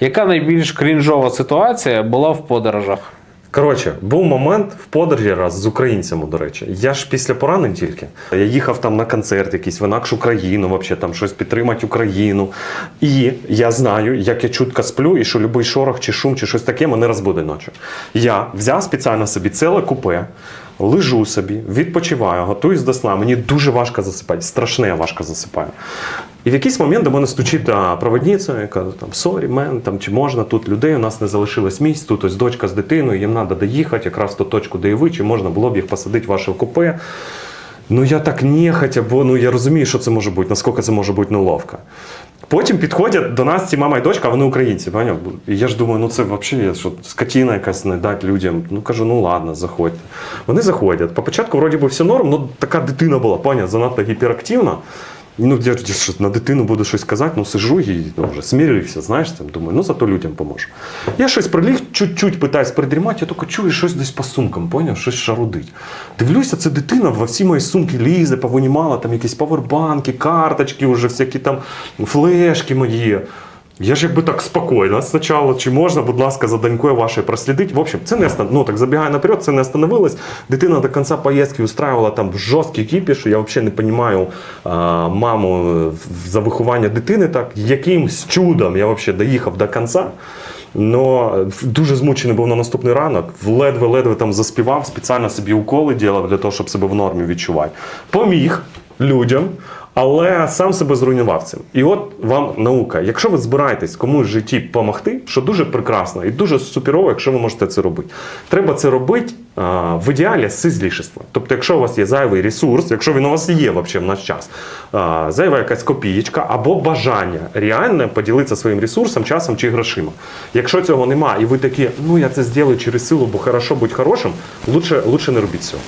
Яка найбільш крінжова ситуація була в подорожах? Коротше, був момент в подорожі раз з українцями, до речі. Я ж після поранень тільки. Я їхав там на концерт якийсь в інакшу країну, вообще там щось підтримати Україну. І я знаю, як я чутко сплю, і що будь-який шорох чи шум, чи щось таке мене розбуде ночі. Я взяв спеціально собі ціле купе. Лежу собі, відпочиваю, готуюсь до сна. Мені дуже важко засипати, страшне важко засипаю. І в якийсь момент до мене стучить проводниця, яка там сорі, мен, там чи можна тут людей, у нас не залишилось місць, тут ось дочка з дитиною, їм треба доїхати якраз в ту точку, де і ви, чи можна було б їх посадити в ваше купе. Ну я так нехотя, бо ну я розумію, що це може бути, наскільки це може бути неловко. Потім підходять до нас ці мама і дочка, а вони українці, поняв? І я ж думаю, ну це взагалі що, скотіна якась не дати людям. Ну кажу, ну ладно, заходьте. Вони заходять. По початку вроді би все норм, ну така дитина була, поняв, занадто гіперактивна. Ну, я, що, на дитину буду щось казати, ну сижу і ну, вже смірився, знаєш, там, думаю, ну зато людям поможу. Я щось приліг, чуть-чуть питаюсь придрімати, я тільки чую щось десь по сумкам, поняв, щось шарудить. Дивлюся, це дитина во всі мої сумки лізе, повинімала там якісь павербанки, карточки, вже всякі там флешки мої. Я ж якби так спокійно. Спочатку, чи можна, будь ласка, за донькою вашою прослідити. В общем, це не ну, так забігаю наперед, це не остановилось. Дитина до кінця поїздки устраивала там жорсткий кіпіш. Я взагалі не розумію а, маму е, за виховання дитини. Так якимсь чудом я взагалі доїхав до кінця. Но дуже змучений був на наступний ранок. Ледве-ледве там заспівав, спеціально собі уколи ділав для того, щоб себе в нормі відчувати. Поміг людям. Але сам себе зруйнував цим. І от вам наука. Якщо ви збираєтесь комусь в житті допомогти, що дуже прекрасно і дуже суперово, якщо ви можете це робити. Треба це робити в ідеалі з злішества. Тобто, якщо у вас є зайвий ресурс, якщо він у вас є взагалі в наш час, зайва якась копієчка або бажання реально поділитися своїм ресурсом, часом чи грошима. Якщо цього немає, і ви такі, ну я це зроблю через силу, бо хорошо бути хорошим, лучше, лучше не робіть цього.